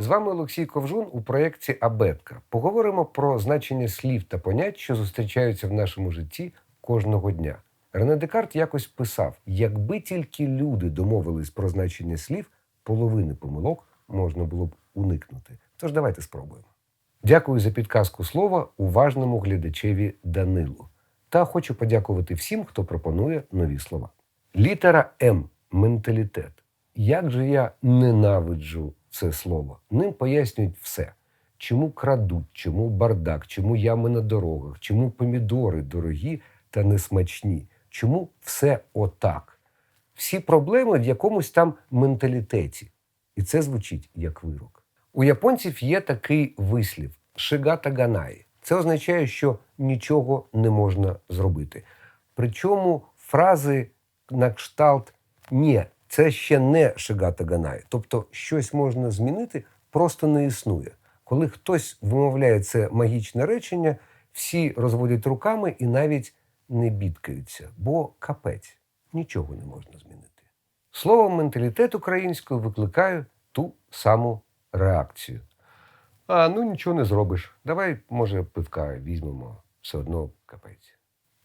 З вами Олексій Ковжун у проєкті Абетка. Поговоримо про значення слів та понять, що зустрічаються в нашому житті кожного дня. Рене Декарт якось писав: якби тільки люди домовились про значення слів, половини помилок можна було б уникнути. Тож давайте спробуємо. Дякую за підказку слова уважному глядачеві Данилу. Та хочу подякувати всім, хто пропонує нові слова. Літера М менталітет. Як же я ненавиджу це слово? Ним пояснюють все. Чому крадуть, чому бардак, чому ями на дорогах, чому помідори дорогі та несмачні, чому все отак. Всі проблеми в якомусь там менталітеті. І це звучить як вирок. У японців є такий вислів шигата ганаї. Це означає, що нічого не можна зробити. Причому фрази на кшталт ні, це ще не шигата ганаї. Тобто щось можна змінити, просто не існує. Коли хтось вимовляє це магічне речення, всі розводять руками і навіть не бідкаються, бо капець нічого не можна змінити. Словом, менталітет українською викликає ту саму реакцію. А ну нічого не зробиш. Давай, може, пивка візьмемо, все одно капець.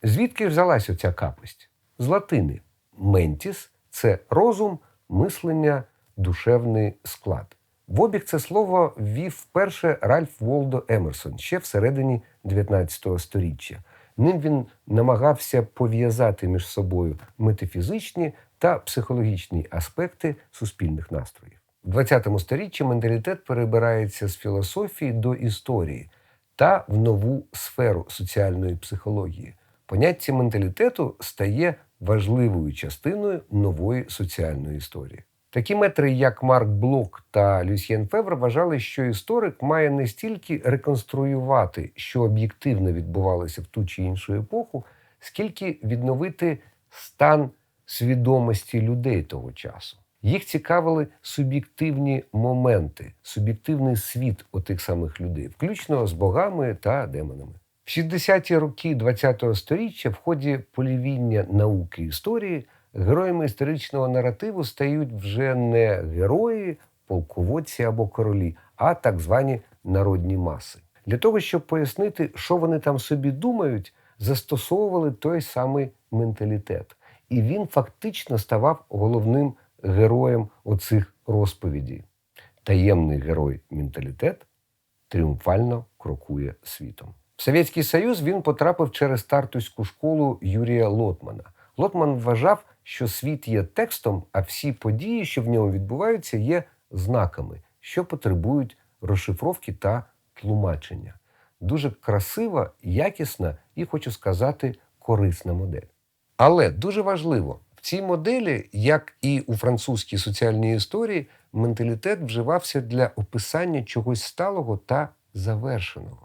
Звідки взялась оця капость? З латини ментіс це розум, мислення, душевний склад. В обіг це слово ввів вперше Ральф Волдо Емерсон ще всередині 19 століття. Ним він намагався пов'язати між собою метафізичні та психологічні аспекти суспільних настроїв. В 20 сторіччі менталітет перебирається з філософії до історії та в нову сферу соціальної психології. Поняття менталітету стає важливою частиною нової соціальної історії. Такі метри, як Марк Блок та Люсьєн Февр, вважали, що історик має не стільки реконструювати, що об'єктивно відбувалося в ту чи іншу епоху, скільки відновити стан свідомості людей того часу. Їх цікавили суб'єктивні моменти, суб'єктивний світ отих самих людей, включно з богами та демонами. В 60-ті роки ХХ століття в ході полівіння науки і історії героями історичного наративу стають вже не герої, полководці або королі, а так звані народні маси. Для того, щоб пояснити, що вони там собі думають, застосовували той самий менталітет. І він фактично ставав головним героєм оцих розповідей. Таємний герой менталітет тріумфально крокує світом. В Совєтський Союз він потрапив через тартуську школу Юрія Лотмана. Лотман вважав, що світ є текстом, а всі події, що в ньому відбуваються, є знаками, що потребують розшифровки та тлумачення. Дуже красива, якісна і, хочу сказати, корисна модель. Але дуже важливо, в цій моделі, як і у французькій соціальній історії, менталітет вживався для описання чогось сталого та завершеного.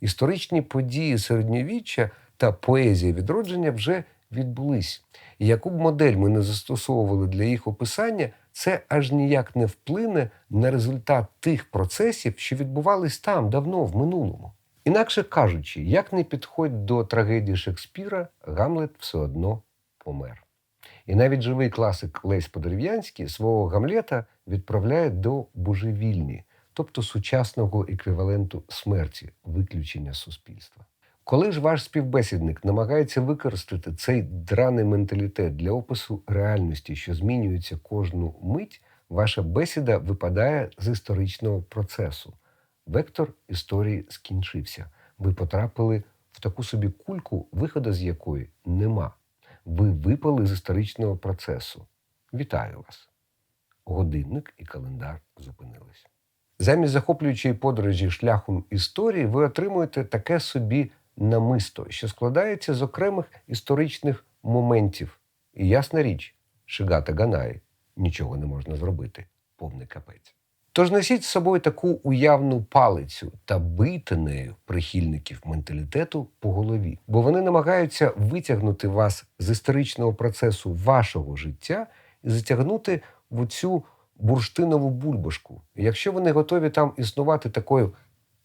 Історичні події середньовіччя та поезія відродження вже відбулись. І яку б модель ми не застосовували для їх описання, це аж ніяк не вплине на результат тих процесів, що відбувались там давно, в минулому. Інакше кажучи, як не підходь до трагедії Шекспіра, Гамлет все одно помер. І навіть живий класик Лесь Подерев'янський свого Гамлета відправляє до божевільні, тобто сучасного еквіваленту смерті, виключення суспільства. Коли ж ваш співбесідник намагається використати цей драний менталітет для опису реальності, що змінюється кожну мить, ваша бесіда випадає з історичного процесу. Вектор історії скінчився. Ви потрапили в таку собі кульку, виходу з якої нема. Ви випали з історичного процесу. Вітаю вас! Годинник і календар зупинились. Замість захоплюючої подорожі шляхом історії ви отримуєте таке собі намисто, що складається з окремих історичних моментів. І ясна річ, Шигата Ганаї нічого не можна зробити. Повний капець. Тож носіть з собою таку уявну палицю та бийте нею прихильників менталітету по голові, бо вони намагаються витягнути вас з історичного процесу вашого життя і затягнути в оцю бурштинову бульбашку. Якщо вони готові там існувати такою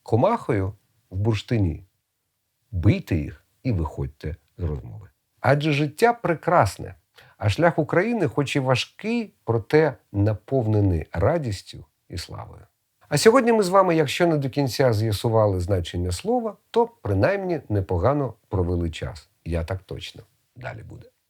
комахою в бурштині, бийте їх і виходьте з розмови. Адже життя прекрасне, а шлях України, хоч і важкий, проте наповнений радістю і славою. А сьогодні ми з вами, якщо не до кінця з'ясували значення слова, то принаймні непогано провели час. Я так точно. Далі буде.